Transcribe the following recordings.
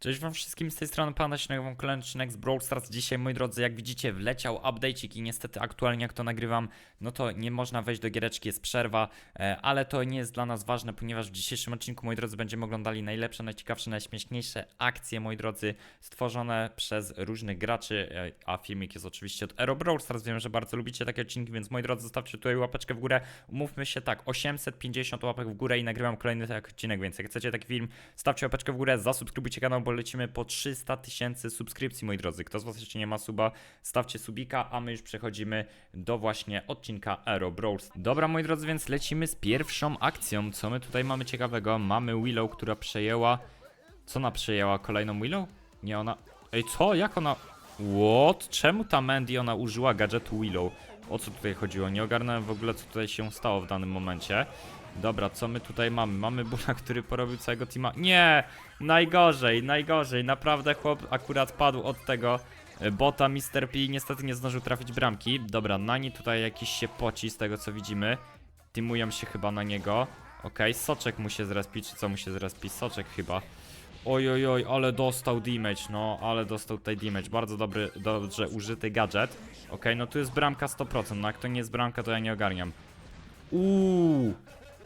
Cześć wam wszystkim, z tej strony Pana Śnieg, wam kolejny odcinek z Brawl Stars. Dzisiaj, moi drodzy, jak widzicie, wleciał update'ik i niestety aktualnie jak to nagrywam, no to nie można wejść do giereczki, jest przerwa, e, ale to nie jest dla nas ważne, ponieważ w dzisiejszym odcinku, moi drodzy, będziemy oglądali najlepsze, najciekawsze, najśmieszniejsze akcje, moi drodzy, stworzone przez różnych graczy, e, a filmik jest oczywiście od Aero Brawl Stars. Wiem, że bardzo lubicie takie odcinki, więc moi drodzy, zostawcie tutaj łapeczkę w górę. Umówmy się tak, 850 łapek w górę i nagrywam kolejny tak odcinek, więc jak chcecie taki film, stawcie łapeczkę w górę, zasubskrybujcie kanał, bo lecimy po 300 tysięcy subskrypcji, moi drodzy. Kto z was jeszcze nie ma suba, stawcie subika, a my już przechodzimy do właśnie odcinka Aero Brawls. Dobra, moi drodzy, więc lecimy z pierwszą akcją. Co my tutaj mamy ciekawego? Mamy Willow, która przejęła... Co ona przejęła? Kolejną Willow? Nie, ona... Ej, co? Jak ona... What? Czemu ta Mandy ona użyła gadżetu Willow? O co tutaj chodziło? Nie ogarnąłem w ogóle, co tutaj się stało w danym momencie. Dobra, co my tutaj mamy? Mamy Bula, który porobił całego teama. Nie! Najgorzej, najgorzej. Naprawdę chłop akurat padł od tego bota Mr. P. Niestety nie zdążył trafić bramki. Dobra, Nani tutaj jakiś się poci z tego co widzimy. Teamują się chyba na niego. Okej, Soczek mu się zrespi, czy co mu się zrespi? Soczek chyba. Oj, oj, ale dostał damage, no, ale dostał tutaj damage. Bardzo dobry, dobrze użyty gadżet. Okej, no tu jest bramka 100%, no jak to nie jest bramka, to ja nie ogarniam. Uuu,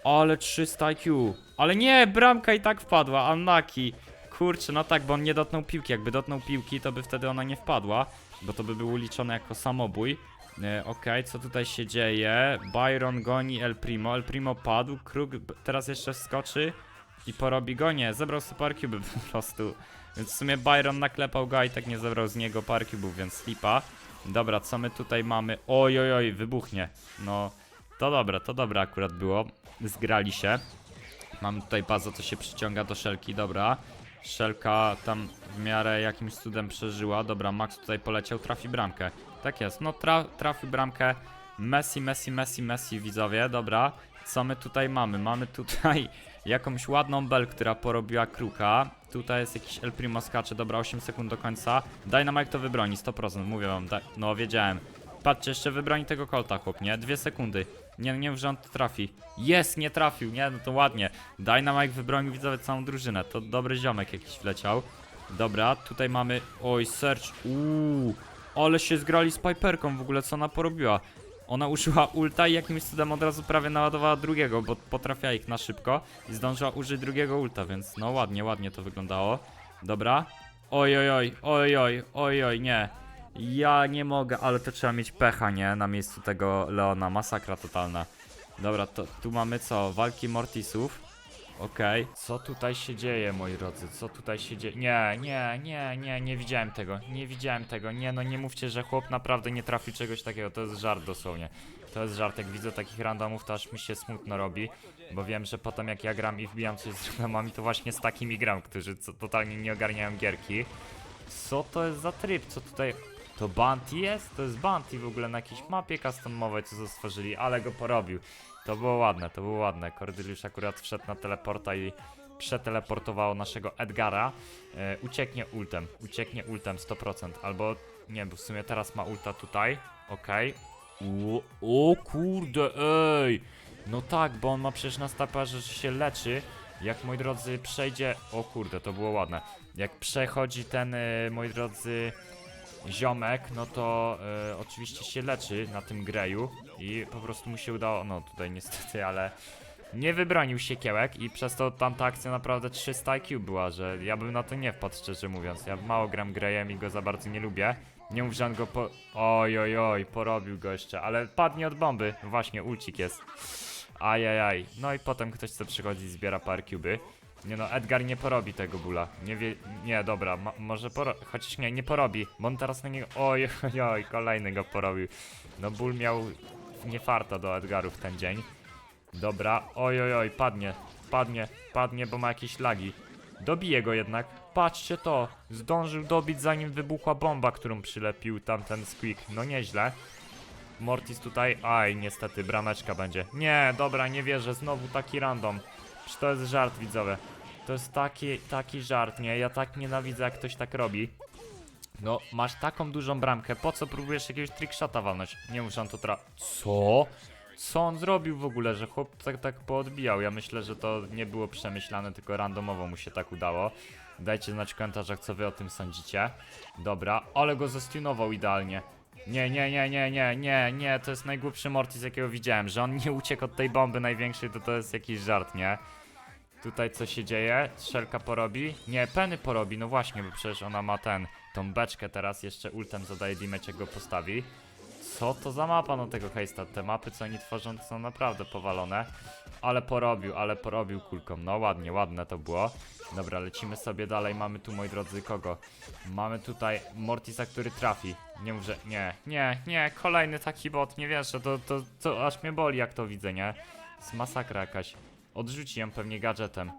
ale 300 IQ. Ale nie, bramka i tak wpadła, unlucky. Kurczę, no tak, bo on nie dotknął piłki. Jakby dotknął piłki, to by wtedy ona nie wpadła, bo to by było liczone jako samobój. E, Okej, co tutaj się dzieje? Byron goni El Primo. El Primo padł, Kruk teraz jeszcze wskoczy i porobi go. Nie, zebrał sobie par cube po prostu. Więc w sumie Byron naklepał go, i tak nie zebrał z niego par cubów, więc slipa. Dobra, co my tutaj mamy? Oj, oj, oj, wybuchnie. No, to dobre, to dobre akurat było. Zgrali się. Mamy tutaj bazę, co się przyciąga do szelki, dobra. Szelka tam w miarę jakimś cudem przeżyła. Dobra, Max tutaj poleciał, trafi bramkę. Tak jest, no tra trafi bramkę. Messi, Messi, Messi, Messi, widzowie, dobra. Co my tutaj mamy? Mamy tutaj jakąś ładną bel, która porobiła kruka. Tutaj jest jakiś El Primo skacze, dobra, 8 sekund do końca. Dynamite to wybroni, 100%, mówię wam, tak, no wiedziałem. Patrzcie, jeszcze wybroni tego kolta, chłop, nie? Dwie sekundy. Nie, nie on to trafi. Jest, nie trafił, nie? No to ładnie. Dynamite wybronił widzowie całą drużynę. To dobry ziomek jakiś wleciał. Dobra, tutaj mamy... Oj, Search. Uuu, ale się zgrali z Piperką w ogóle, co ona porobiła. Ona użyła ulta i jakimś cudem od razu prawie naładowała drugiego, bo potrafiła ich na szybko i zdążyła użyć drugiego ulta, więc no ładnie, ładnie to wyglądało. Dobra. Oj, oj, oj, oj, oj, oj, nie. Ja nie mogę, ale to trzeba mieć pecha, nie? Na miejscu tego Leona, masakra totalna. Dobra, to tu mamy co? Walki Mortisów. Okej. Co tutaj się dzieje, moi drodzy? Co tutaj się dzieje? Nie, nie, nie, nie, nie widziałem tego. Nie widziałem tego. Nie, no nie mówcie, że chłop naprawdę nie trafił czegoś takiego. To jest żart dosłownie. To jest żart. Jak widzę takich randomów, to aż mi się smutno robi. Bo wiem, że potem jak ja gram i wbijam coś z randomami, to właśnie z takimi gram, którzy totalnie nie ogarniają gierki. Co to jest za tryb? Co tutaj... To Bounty jest? To jest Bounty w ogóle na jakiejś mapie customowej, co to stworzyli, ale go porobił. To było ładne, to było ładne. Cordyliusz akurat wszedł na teleporta i przeteleportowało naszego Edgara. E, ucieknie ultem, ucieknie ultem 100%, albo nie, bo w sumie teraz ma ulta tutaj. Okej. O, o kurde, ej! No tak, bo on ma przecież na staparze, że się leczy. Jak moi drodzy przejdzie. O kurde, to było ładne. Jak przechodzi ten, e, moi drodzy, ziomek, no to e, oczywiście się leczy na tym greju i po prostu mu się udało, no tutaj niestety, ale nie wybronił się kiełek i przez to tamta akcja naprawdę 300 IQ była, że ja bym na to nie wpadł szczerze mówiąc. Ja mało gram grejem i go za bardzo nie lubię. Nie mów, że on go po... Oj, oj, oj, porobił go jeszcze, ale padnie od bomby. Właśnie, ulcik jest. Ajajaj. No i potem ktoś co przychodzi zbiera par cuby. Nie no, Edgar nie porobi tego bóla. Nie wie... Nie, dobra, mo- może poro... Chociaż nie, nie porobi, bo on teraz na niego... Oj, oj, oj, kolejny go porobił. No ból miał nie farta do Edgarów ten dzień. Dobra, oj, oj, oj, padnie, padnie, padnie, bo ma jakieś lagi. Dobije go jednak. Patrzcie to, zdążył dobić zanim wybuchła bomba, którą przylepił tamten Squeak. No nieźle. Mortis tutaj, aj, niestety, brameczka będzie. Nie, dobra, nie wierzę, znowu taki random. Czy to jest żart, widzowie? To jest taki, taki żart, nie? Ja tak nienawidzę, jak ktoś tak robi. No, masz taką dużą bramkę, po co próbujesz jakiegoś trickshota walnąć? Nie muszę to tra... Co? Co on zrobił w ogóle, że chłop tak, tak poodbijał? Ja myślę, że to nie było przemyślane, tylko randomowo mu się tak udało. Dajcie znać w komentarzach, co wy o tym sądzicie. Dobra, ale go zestunował idealnie. Nie, nie, nie, nie, nie, nie, nie, to jest najgłupszy Mortis, jakiego widziałem, że on nie uciekł od tej bomby największej, to to jest jakiś żart, nie? Tutaj co się dzieje? Strzelka porobi? Nie, Penny porobi, no właśnie, bo przecież ona ma ten, tą beczkę teraz, jeszcze ultem zadaje damage, jak go postawi. Co to za mapa no tego hejsta? Te mapy, co oni tworzą, są naprawdę powalone. Ale porobił, ale porobił kulką. No ładnie, ładne to było. Dobra, lecimy sobie dalej. Mamy tu, moi drodzy, kogo? Mamy tutaj Mortisa, który trafi. Nie mów, że... Nie, nie, nie, kolejny taki bot, nie wiesz, to, to, to aż mnie boli, jak to widzę, nie? Jest masakra jakaś. Odrzuci ją pewnie gadżetem.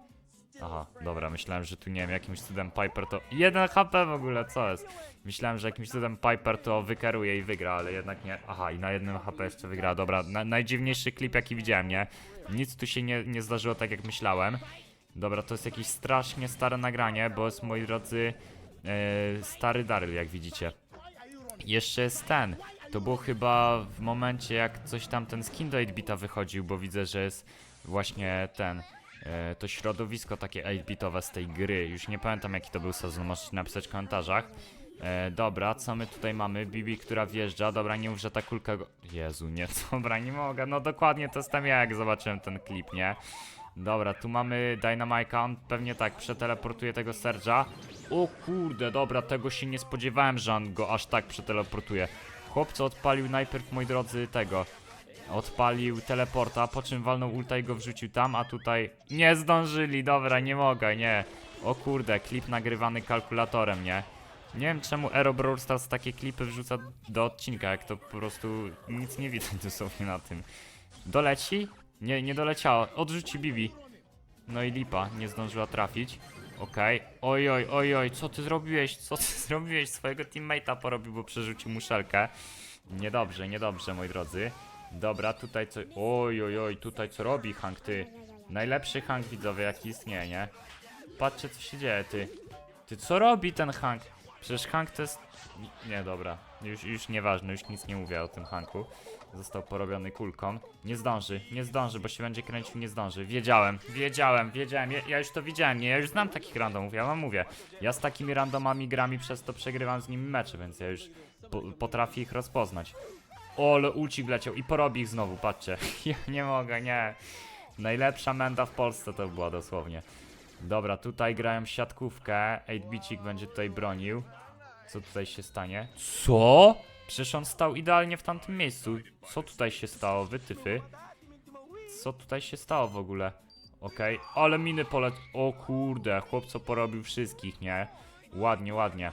Aha, dobra, myślałem, że tu nie wiem, jakimś cudem Piper to. 1 HP w ogóle, co jest? Myślałem, że jakimś cudem Piper to wykaruje i wygra, ale jednak nie. Aha, i na jednym HP jeszcze wygra. Dobra, na, najdziwniejszy klip jaki widziałem, nie? Nic tu się nie, nie zdarzyło tak jak myślałem. Dobra, to jest jakieś strasznie stare nagranie, bo jest, moi drodzy, e, stary Daryl, jak widzicie. Jeszcze jest ten. To było chyba w momencie, jak coś tam ten skin do 8-bita wychodził, bo widzę, że jest właśnie ten. E, to środowisko takie 8-bitowe z tej gry. Już nie pamiętam jaki to był sezon, możecie napisać w komentarzach. E, dobra, co my tutaj mamy? Bibi, która wjeżdża. Dobra, nie mów, że ta kulka go... Jezu, nie, dobra, nie mogę. No dokładnie to jestem ja, jak zobaczyłem ten klip, nie? Dobra, tu mamy Dynamika, on pewnie tak przeteleportuje tego Serge'a. O kurde, dobra, tego się nie spodziewałem, że on go aż tak przeteleportuje. Chłopco odpalił najpierw, moi drodzy, tego. Odpalił teleporta, po czym walnął ulta i go wrzucił tam, a tutaj nie zdążyli, dobra, nie mogę, nie. O kurde, klip nagrywany kalkulatorem, nie? Nie wiem czemu Aero Brawl Stars takie klipy wrzuca do odcinka, jak to po prostu nic nie widać dosłownie na tym. Doleci? Nie, nie doleciało. Odrzuci Bibi. No i lipa, nie zdążyła trafić. Okej. Oj, oj, oj, oj, co ty zrobiłeś? Co ty zrobiłeś? Swojego teammate'a porobił, bo przerzucił muszelkę. Niedobrze, niedobrze, moi drodzy. Dobra, tutaj co... Oj, oj, oj, tutaj co robi Hank, ty? Najlepszy Hank, widzowie, jaki istnieje, nie? Patrzcie, co się dzieje, ty. Ty, co robi ten Hank? Przecież Hank to jest... Nie, dobra. Już, już nieważne, już nic nie mówię o tym Hanku. Został porobiony kulką. Nie zdąży, nie zdąży, bo się będzie kręcił, nie zdąży. Wiedziałem, wiedziałem, wiedziałem. Ja, ja już to widziałem, nie? Ja już znam takich randomów, ja wam mówię. Ja z takimi randomami grami przez to przegrywam z nimi mecze, więc ja już po, potrafię ich rozpoznać. O, ale ulcik wleciał i porobi ich znowu, patrzcie. Ja nie mogę, nie. Najlepsza menda w Polsce to była dosłownie. Dobra, tutaj grają siatkówkę. 8-bicik będzie tutaj bronił. Co tutaj się stanie? Co? Przecież on stał idealnie w tamtym miejscu. Co tutaj się stało, wytyfy? Co tutaj się stało w ogóle? Okej, ale miny polet... O kurde, chłopco porobił wszystkich, nie? Ładnie, ładnie.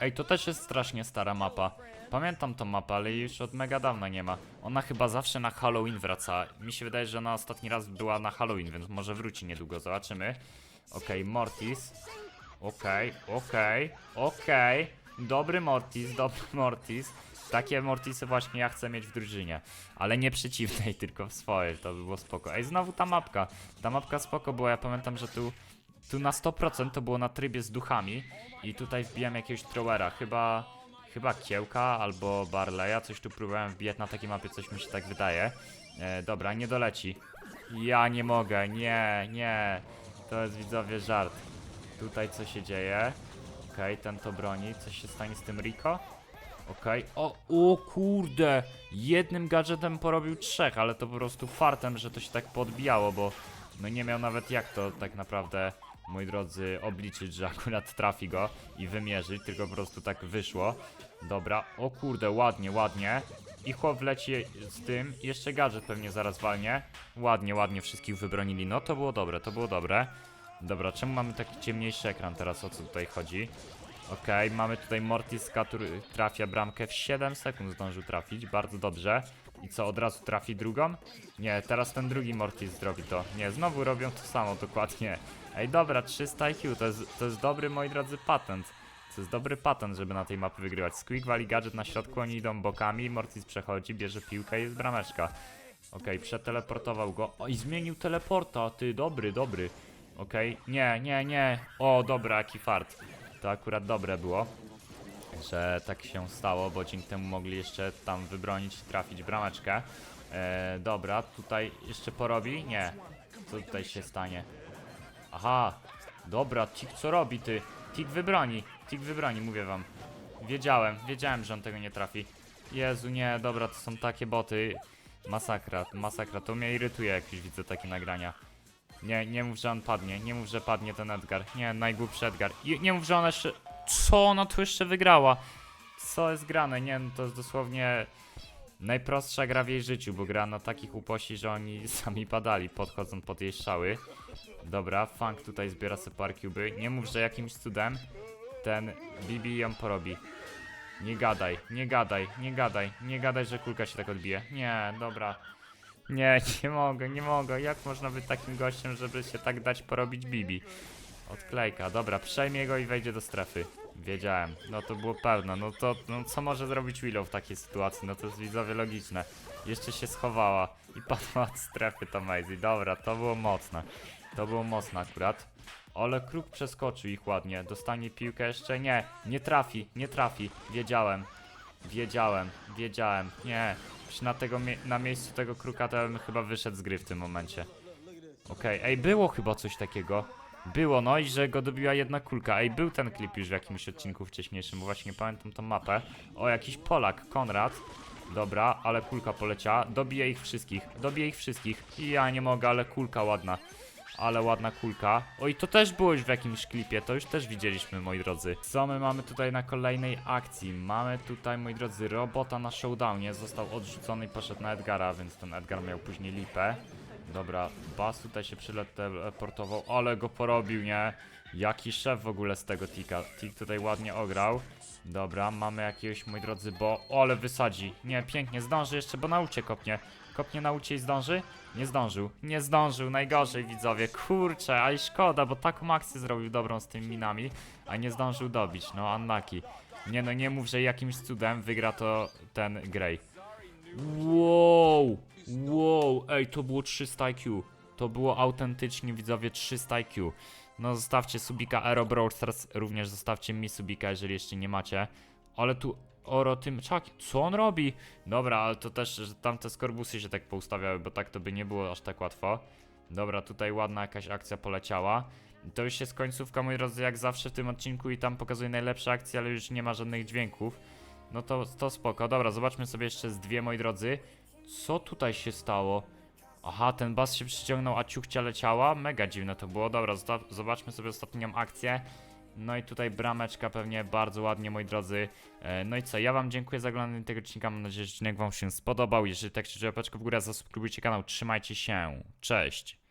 Ej, to też jest strasznie stara mapa. Pamiętam tą mapę, ale już od mega dawna nie ma. Ona chyba zawsze na Halloween wraca. Mi się wydaje, że ona ostatni raz była na Halloween, więc może wróci niedługo, zobaczymy. Okej, Mortis. Okej, okej, okej. Dobry Mortis, dobry Mortis. Takie Mortisy właśnie ja chcę mieć w drużynie. Ale nie przeciwnej, tylko w swojej, to by było spoko. Ej, znowu ta mapka. Ta mapka spoko była, ja pamiętam, że tu... Tu na 100% to było na trybie z duchami i tutaj wbijam jakiegoś throwera, chyba... Chyba kiełka albo Barleya, coś tu próbowałem wbijać na takiej mapie, coś mi się tak wydaje. E, dobra, nie doleci. Ja nie mogę, nie, nie. To jest widzowie żart. Tutaj co się dzieje? Okej, ten to broni. Coś się stanie z tym Rico? Okej. O, o kurde! Jednym gadżetem porobił trzech, ale to po prostu fartem, że to się tak podbijało, bo no nie miał nawet jak to tak naprawdę, moi drodzy, obliczyć, że akurat trafi go i wymierzyć, tylko po prostu tak wyszło. Dobra, o kurde, ładnie, ładnie. I chłop leci z tym, jeszcze gadżet pewnie zaraz walnie. Ładnie, ładnie wszystkich wybronili. No to było dobre, to było dobre. Dobra, czemu mamy taki ciemniejszy ekran teraz, o co tutaj chodzi? Okej, mamy tutaj Mortiska, który trafia bramkę w 7 sekund zdążył trafić, bardzo dobrze. I co, od razu trafi drugą? Nie, teraz ten drugi Mortis zrobi to. Nie, znowu robią to samo, dokładnie. Ej, dobra, 300 IQ, to jest, to jest dobry, moi drodzy, patent. To jest dobry patent, żeby na tej mapie wygrywać. Squeak wali gadżet na środku, oni idą bokami, Mortis przechodzi, bierze piłkę i jest brameczka. Okej, przeteleportował go. O, i zmienił teleporta, ty, dobry, dobry. Okej, nie, nie, nie. O, dobra, jaki fart. To akurat dobre było, że tak się stało, bo dzięki temu mogli jeszcze tam wybronić i trafić brameczkę. E, dobra, tutaj jeszcze porobi? Nie. Co tutaj się stanie? Aha, Dobra, Tik co robi ty? Tik wybroni, Tik wybroni, mówię wam. Wiedziałem, wiedziałem, że on tego nie trafi. Jezu, nie, dobra, to są takie boty. Masakra, masakra, to mnie irytuje, jak już widzę takie nagrania. Nie, nie mów, że on padnie, nie mów, że padnie ten Edgar. Nie, najgłupszy Edgar. I nie mów, że ona jeszcze... Co ona tu jeszcze wygrała? Co jest grane? Nie, no to jest dosłownie najprostsza gra w jej życiu, bo gra na takich uposi, że oni sami padali, podchodząc pod jej strzały. Dobra, Funk tutaj zbiera sobie par cuby. Nie mów, że jakimś cudem ten Bibi ją porobi. Nie gadaj, nie gadaj, nie gadaj, nie gadaj, że kulka się tak odbije. Nie, dobra. Nie, nie mogę, nie mogę. Jak można być takim gościem, żeby się tak dać porobić Bibi? Odklejka, dobra, przejmie go i wejdzie do strefy. Wiedziałem, no to było pewne. No to, no co może zrobić Willow w takiej sytuacji? No to jest widzowie logiczne. Jeszcze się schowała i padła od strefy to Maisie. Dobra, to było mocne. To było mocne akurat. Ale kruk przeskoczył ich ładnie. Dostanie piłkę jeszcze? Nie, nie trafi, nie trafi. Wiedziałem. Wiedziałem, wiedziałem. Nie. Już na, tego mie- na miejscu tego kruka to bym chyba wyszedł z gry w tym momencie. Okej, ej, było chyba coś takiego. Było, no i że go dobiła jedna kulka. Ej, był ten klip już w jakimś odcinku wcześniejszym, bo właśnie pamiętam tą mapę. O, jakiś Polak, Konrad. Dobra, ale kulka poleciała. Dobije ich wszystkich, dobije ich wszystkich. I ja nie mogę, ale kulka ładna. Ale ładna kulka. Oj, to też było już w jakimś klipie, to już też widzieliśmy, moi drodzy. Co my mamy tutaj na kolejnej akcji? Mamy tutaj, moi drodzy, robota na showdownie. Został odrzucony i poszedł na Edgara, więc ten Edgar miał później lipę. Dobra, Bas tutaj się przyleportował, ale go porobił, nie? Jaki szef w ogóle z tego Tika? Tik tutaj ładnie ograł. Dobra, mamy jakiegoś, moi drodzy, bo... O, ale wysadzi. Nie, pięknie, zdąży jeszcze, bo na ucie kopnie. Kopnie na ucie i zdąży? Nie zdążył. Nie zdążył, najgorzej widzowie. Kurczę, a i szkoda, bo taką akcję zrobił dobrą z tymi minami, a nie zdążył dobić. No, unlucky. Nie no, nie mów, że jakimś cudem wygra to ten Grey. Wow! Ej, to było 300 IQ. To było autentycznie, widzowie, 300 IQ. No, zostawcie subika Aero Brawl również zostawcie mi subika, jeżeli jeszcze nie macie. Ale tu Oro tym czak, co on robi? Dobra, ale to też, że tamte skorbusy się tak poustawiały, bo tak to by nie było aż tak łatwo. Dobra, tutaj ładna jakaś akcja poleciała. To już jest końcówka, moi drodzy, jak zawsze w tym odcinku i tam pokazuję najlepsze akcje, ale już nie ma żadnych dźwięków. No to, to spoko. Dobra, zobaczmy sobie jeszcze z dwie, moi drodzy. Co tutaj się stało? Aha, ten bas się przyciągnął, a ciuchcia leciała? Mega dziwne to było. Dobra, zobaczmy sobie ostatnią akcję. No i tutaj brameczka pewnie bardzo ładnie, moi drodzy. E, No i co, ja wam dziękuję za oglądanie tego odcinka. Mam nadzieję, że odcinek wam się spodobał. Jeżeli tak, to łapeczkę w górę, zasubskrybujcie kanał. Trzymajcie się. Cześć.